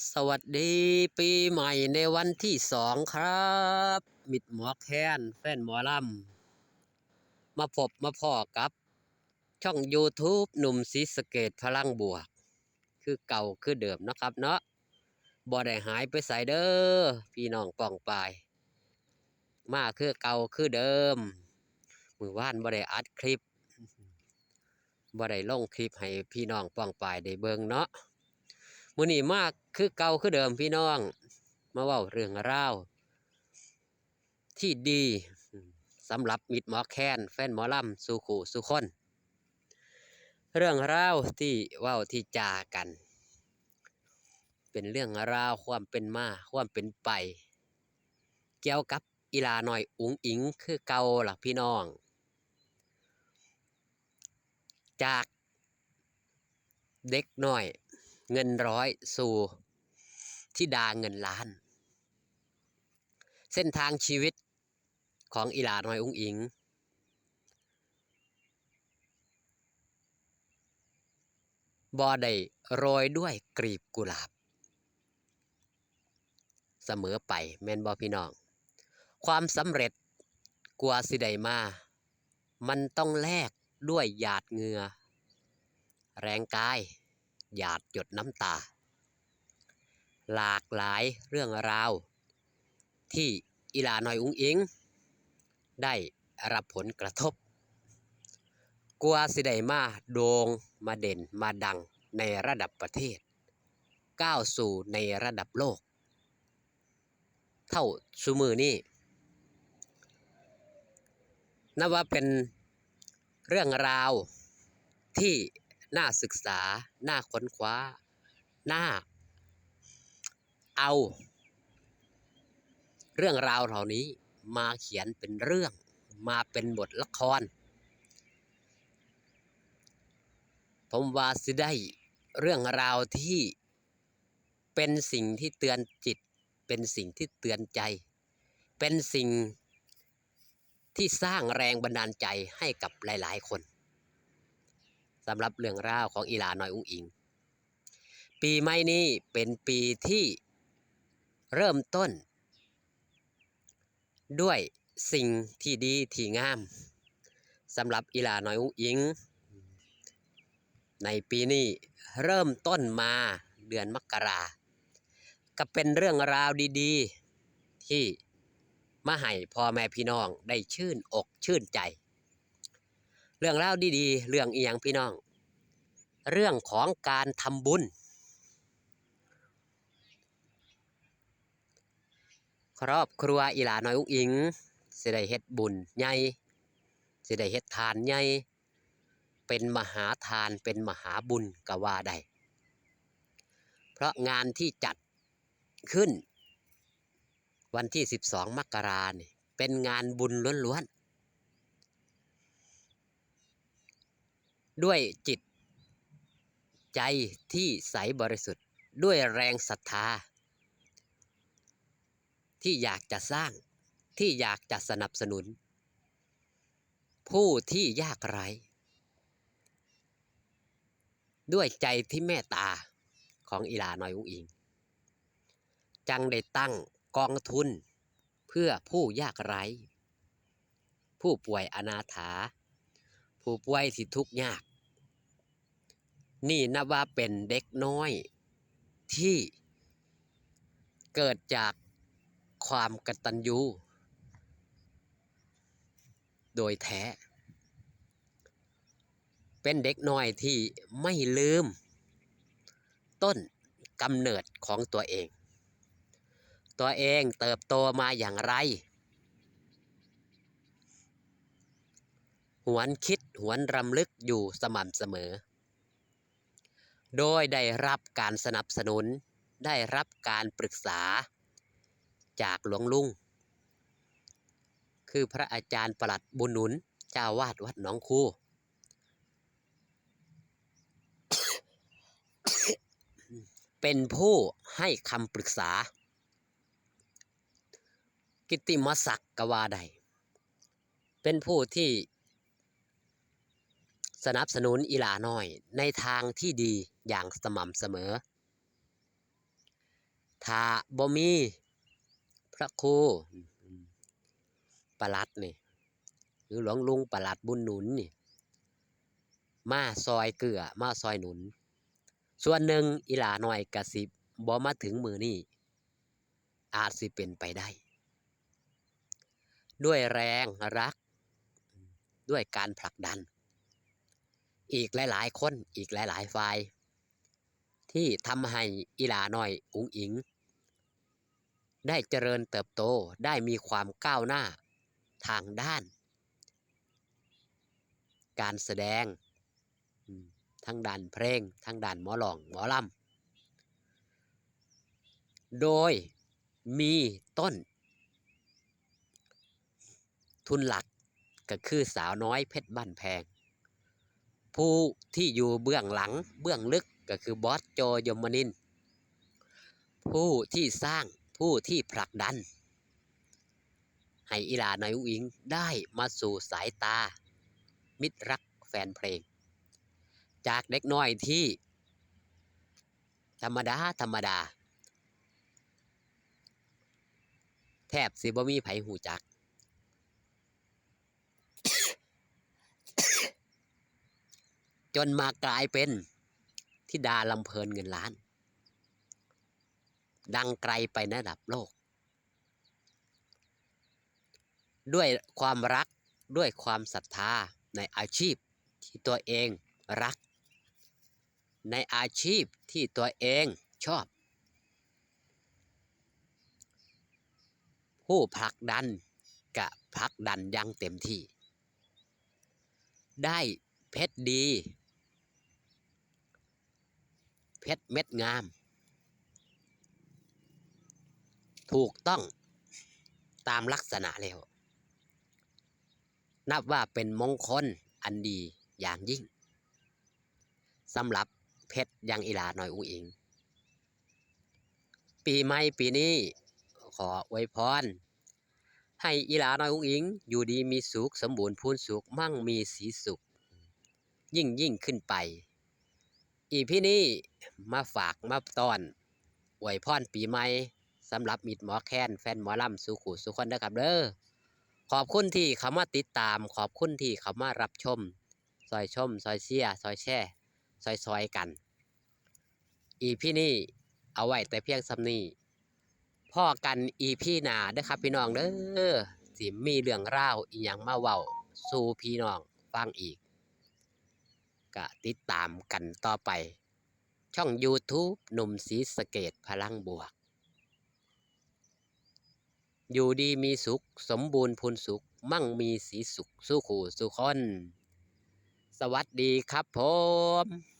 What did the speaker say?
สวัสดีปีใหม่ในวันที่สองครับ มิดหมอแค้นแฟนหมอลำมาพบมาพ่อกับ ช่อง YouTube หนุ่มศรีสเกตพลังบวก คือเก่าคือเดิมนะครับเนาะบ่ได้หายไปใส่เด้อพี่น้องป่องปาย มาคือเก่าคือเดิม มือว่านบ่ได้อัดคลิปบ่ได้ลงคลิปให้พี่น้องป่องปายได้เบิ่งเนาะ มื้อนี้มากคือเก่าคือเดิมพี่น้อง มาเว้าเรื่องราวที่ดีสำหรับมิตรหมอแคนแฟนหมอลำสู่ขู่สู่คน เรื่องราวที่เว้าที่จากัน เป็นเรื่องราวความเป็นมาความเป็นไป เกี่ยวกับอีลาหน่อยอุ๋งอิงคือเก่าหล่ะพี่น้อง จากเด็กหน้อย เงินร้อยสู่ที่ดาเงินล้าน เส้นทางชีวิตของอีหลาน้อยอุ้งอิง บอได้โรยด้วยกลีบกุหลาบ เสมอไปแม่นบอพี่น้อง ความสำเร็จกว่าสิได้มา มันต้องแลกด้วยหยาดเหงื่อแรงกาย หยาดหยดน้ำตา หลากหลายเรื่องราว ที่อีหลานอยอุ้งอิง ได้รับผลกระทบกว่าสิได้มาโดงมาเด่นมาดังในระดับประเทศ ก้าวสู่ในระดับโลก เท่าสุมือนี่นับว่าเป็นเรื่องราวที่ น่าศึกษา น่าค้นคว้า น่า เอา เรื่องราวเหล่านี้มาเขียนเป็นเรื่อง มาเป็นบทละคร ผมว่าสิได้เรื่องราวที่เป็นสิ่งที่เตือนจิต เป็นสิ่งที่เตือนใจ เป็นสิ่งที่สร้างแรงบันดาลใจให้กับหลาย ๆ คน สำหรับเรื่องราวของอีหลาน้อยอุ้งอิง ปีใหม่นี้เป็นปีที่เริ่มต้น ด้วยสิ่งที่ดีที่งามสำหรับอีหลาน้อยอุ้งอิง ในปีนี้เริ่มต้นมาเดือนมกราก็เป็นเรื่องราวดีๆ ที่มาให้พ่อแม่พี่น้องได้ชื่นอกชื่นใจ เรื่องราดีๆ เรื่องอีหยังพี่น้อง เรื่องของการทำบุญ ครอบครัวอีหลาน้อยอุ้งอิงสิได้เฮ็ดบุญใหญ่สิได้เฮ็ดทานใหญ่เป็นมหาทานเป็นมหาบุญกว่าได้เพราะงานที่จัดขึ้น วันที่ 12 มกราเนี่ยเป็นงานบุญล้วนๆ ด้วยจิต ใจที่ใสบริสุทธิ์ด้วยแรงศรัทธา ที่อยากจะสร้างที่อยากจะสนับสนุน ผู้ที่ยากไร้ ด้วยใจที่เมตตาของอีหลาน้อยอุ้งอิง จังได้ตั้งกองทุนเพื่อผู้ยากไร้ ผู้ป่วยอนาถา ผู้ป่วยที่ทุกข์ยาก นี่นับว่าเป็นเด็กน้อยที่เกิดจากความกตัญญูโดยแท้ เป็นเด็กน้อยที่ไม่ลืม ต้นกำเนิดของตัวเอง ตัวเองเติบโตมาอย่างไร หวนคิดหวนรำลึกอยู่สม่ำเสมอ โดยได้รับการสนับสนุน ได้รับการปรึกษา จากหลวงลุง คือพระอาจารย์ประหลัดบุญหนุนเจ้าวาดวัดหนองคูเป็นผู้ให้คำปรึกษา กิตติมศักดิ์กว่าใด เป็นผู้ที่ สนับสนุนอีหลาน้อยในทางที่ดีอย่างสม่ำเสมอ ถ้าบ่มีพระครูประหลัดนี่หรือหลวงลุงประหลัดบุญหนุนนี่มาซอยเกลือมาซอยหนุน ส่วนหนึ่งอีหลาน้อยกระสิบ่มาถึงมือนี่อาจสิเป็นไปได้ ด้วยแรงรัก ด้วยการผลักดัน อีกหลาย ๆ คนอีกหลาย ๆ ฝ่าย ที่ทำให้อีหลาน้อยอุ๋งอิง ได้เจริญเติบโตได้มีความก้าวหน้าทางด้าน การแสดงทั้งด้านเพลงทั้งด้านหมอหลองหมอลำโดยมีต้น ทุนหลักก็คือสาวน้อยเพชรบ้านแพง ผู้ที่อยู่เบื้องหลังเบื้องลึกก็คือบอสโจยมนิน ผู้ที่สร้างผู้ที่ผลักดัน ให้อีหลาในอยอุ้งอิงได้มาสู่สายตา มิตรรักแฟนเพลง จากเด็กน้อยที่ ธรรมดา ธรรมดา แทบสิบ่มีไผหูจัก จนมากลายเป็นทิดาลำเพลินเงินล้าน ดังไกลไประดับโลก ด้วยความรักด้วยความศรัทธาในอาชีพที่ตัวเองรัก ในอาชีพที่ตัวเองชอบ ผู้ผลักดันกะผลักดันยังเต็มที่ ได้เพชรดี เพชรเม็ดงาม ถูกต้องตามลักษณะแล้ว นับว่าเป็นมงคลอันดีอย่างยิ่งสำหรับเพชรยังอีหลาหน่อยอุงอิง ปีใหม่ปีนี้ขออวยพร ให้อีหลาน้อยอุงอิง อยู่ดีมีสุขสมบูรณ์พูนสุขมั่งมีสีสุข ยิ่งยิ่งขึ้นไป อีพี่นี้มาฝากมาตอนอวยพรปีใหม่สำหรับมิดหมอแคนแฟนหมอลำสุขุสุขคนนะครับเด้อขอบคุณที่เขามาติดตาม ขอบคุณที่เขามารับชมซอยชมซอยเชียซอยแช่ซอยซอยกัน อีพี่นี่เอาไว้แต่เพียงสำนีพ่อกันอีพี่นาเด้อครับพี่น้องเด้อสิมีเรื่องราอีหยังมาเว้าสู่พี่น้องฟังอีก ก็ติดตามกันต่อไป ช่อง YouTube หนุ่มสีสเกตพลังบวก อยู่ดีมีสุข สมบูรณ์พูนสุข มั่งมีสีสุข สู้ขู่สุขคน สวัสดีครับผม